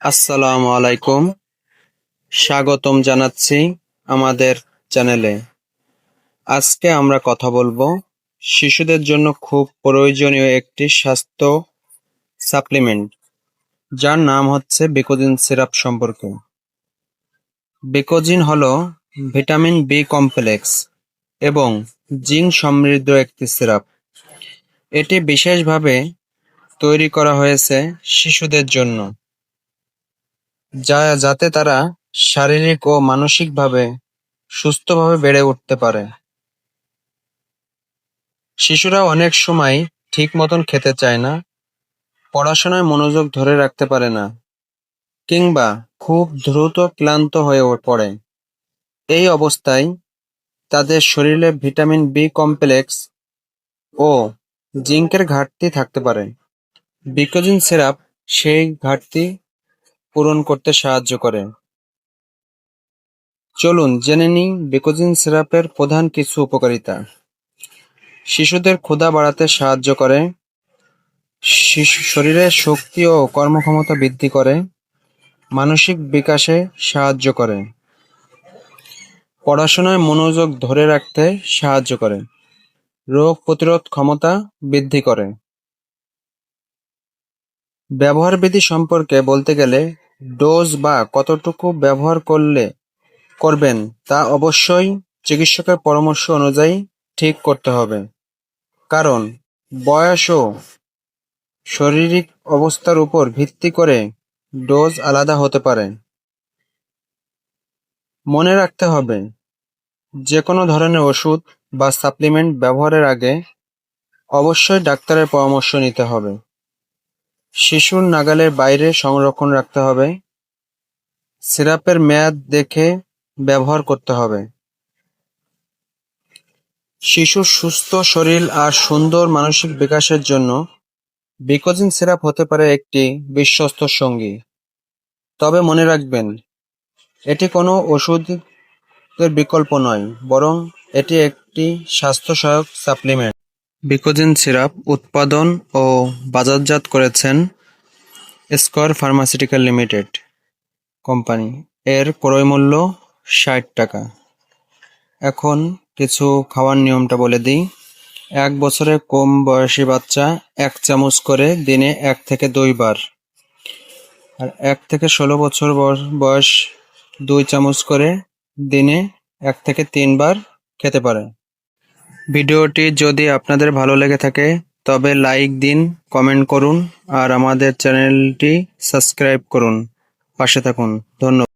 আসসালামু আলাইকুম। স্বাগতম জানাচ্ছি আমাদের চ্যানেলে। আজকে আমরা কথা বলব শিশুদের জন্য খুব প্রয়োজনীয় একটি স্বাস্থ্য সাপ্লিমেন্ট, যার নাম হচ্ছে বেকোজিন সিরাপ সম্পর্কে। বেকোজিন হলো ভিটামিন বি কমপ্লেক্স এবং জিঙ্ক সমৃদ্ধ একটি সিরাপ। এটি বিশেষভাবে তৈরি করা হয়েছে শিশুদের জন্য। যাতে তারা শারীরিক ও মানসিকভাবে সুস্থভাবে বেড়ে উঠতে পারে। শিশুরা অনেক সময় ঠিক মতন খেতে চায় না, পড়াশোনায় মনোযোগ ধরে রাখতে পারে না, কিংবা খুব দ্রুত ক্লান্ত হয়ে পড়ে। এই অবস্থায় তাদের শরীরে ভিটামিন বি কমপ্লেক্স ও জিঙ্কের ঘাটতি থাকতে পারে। বিকোজিন সিরাপ সেই ঘাটতি পূরণ করতে সাহায্য করে। চলুন জেনে নিই বেকোজিন সিরাপের প্রধান কিছু উপকারিতা। শিশুদের ক্ষুধা বাড়াতে সাহায্য করে। শিশু শরীরের শক্তি ও কর্মক্ষমতা বৃদ্ধি করে। মানসিক বিকাশে সাহায্য করে। পড়াশোনায় মনোযোগ ধরে রাখতে সাহায্য করে। রোগ প্রতিরোধ ক্ষমতা বৃদ্ধি করে। ব্যবহার বিধি সম্পর্কে বলতে গেলে ডোজ বা কতটুকু ব্যবহার করলে করবেন তা অবশ্যই চিকিৎসকের পরামর্শ অনুযায়ী ঠিক করতে হবে। কারণ বয়স ও শারীরিক অবস্থার উপর ভিত্তি করে ডোজ আলাদা হতে পারে। মনে রাখতে হবে যে কোনো ধরনের ওষুধ বা সাপ্লিমেন্ট ব্যবহারের আগে অবশ্যই ডাক্তারের পরামর্শ নিতে হবে। শিশুর নাগালের বাইরে সংরক্ষণ রাখতে হবে। সিরাপের মেয়াদ দেখে ব্যবহার করতে হবে। শিশুর সুস্থ শরীর আর সুন্দর মানসিক বিকাশের জন্য বিকোজিন সিরাপ হতে পারে একটি বিশ্বস্ত সঙ্গী। তবে মনে রাখবেন, এটি কোনো ওষুধের বিকল্প নয়, বরং এটি একটি স্বাস্থ্য সহায়ক সাপ্লিমেন্ট। বিকোজিন সিরাপ উৎপাদন ও বাজারজাত করেছেন স্কয়ার ফার্মাসিউটিক্যাল লিমিটেড কোম্পানি। এর ক্রয় মূল্য ষাট টাকা। এখন কিছু খাওয়ার নিয়মটা বলে দিই। এক বছরের কম বয়সী বাচ্চা এক চামচ করে দিনে এক থেকে দুইবার আর এক থেকে ষোলো বছর বয়স দুই চামচ করে দিনে এক থেকে তিনবার খেতে পারে ভিডিওটি যদি আপনাদের ভালো লেগে থাকে, তবে লাইক দিন, কমেন্ট করুন, আর আমাদের চ্যানেলটি সাবস্ক্রাইব করুন। পাশে থাকুন। ধন্যবাদ।